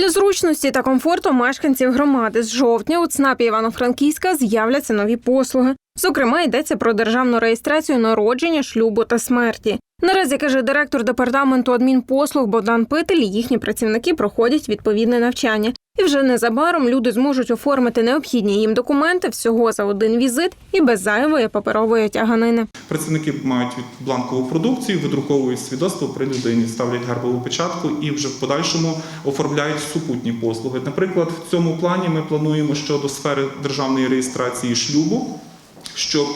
Для зручності та комфорту мешканців громади з жовтня у ЦНАПі Івано-Франківська з'являться нові послуги. Зокрема, йдеться про державну реєстрацію народження, шлюбу та смерті. Наразі каже директор департаменту адмінпослуг Богдан Питель, їхні працівники проходять відповідне навчання. І вже незабаром люди зможуть оформити необхідні їм документи всього за один візит і без зайвої паперової тяганини. Працівники мають бланкову продукцію, видруковують свідоцтво при людині, ставлять гербову печатку і вже в подальшому оформляють супутні послуги. Наприклад, в цьому плані ми плануємо щодо сфери державної реєстрації шлюбу, щоб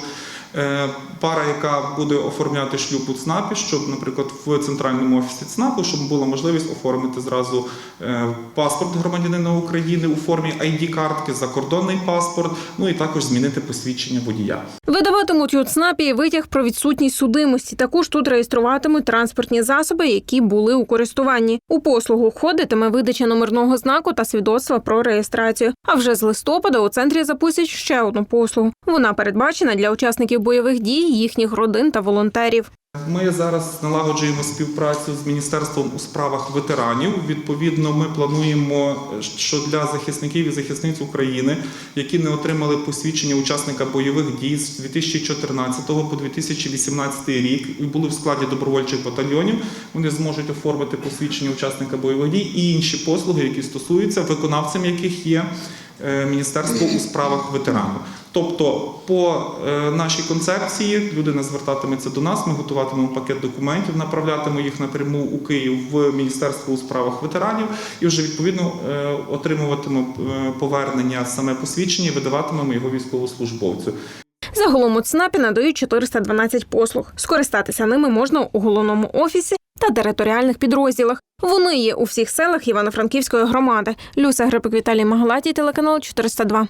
пара, яка буде оформляти шлюб у ЦНАПі, щоб, наприклад, в центральному офісі ЦНАПу, щоб була можливість оформити зразу е, паспорт громадянина України у формі ID-картки, закордонний паспорт, ну і також змінити посвідчення водія. Видаватимуть у ЦНАПі витяг про відсутність судимості. Також тут реєструватимуть транспортні засоби, які були у користуванні. У послугу входитиме видача номерного знаку та свідоцтва про реєстрацію. А вже з листопада у центрі запустять ще одну послугу. Вона передбачена для учасників бойових дій, їхніх родин та волонтерів. Ми зараз налагоджуємо співпрацю з міністерством у справах ветеранів. Відповідно, ми плануємо, що для захисників і захисниць України, які не отримали посвідчення учасника бойових дій з 2014 по 2018 рік і були в складі добровольчих батальйонів, вони зможуть оформити посвідчення учасника бойових дій і інші послуги, які стосуються виконавцем, яких є Міністерство у справах ветеранів. Тобто, по е, нашій концепції людина звертатиметься до нас, ми готуватимемо пакет документів, направлятимемо їх напряму у Київ в Міністерство у справах ветеранів і вже відповідно е, отримуватиме е, повернення саме посвідчення, і видаватимемо його військовослужбовцю. Загалом у ЦНАПі надають 412 послуг. Скористатися ними можна у головному офісі та територіальних підрозділах. Вони є у всіх селах Івано-Франківської громади. Люся Грипик Віталій Магалаті, телеканал 402.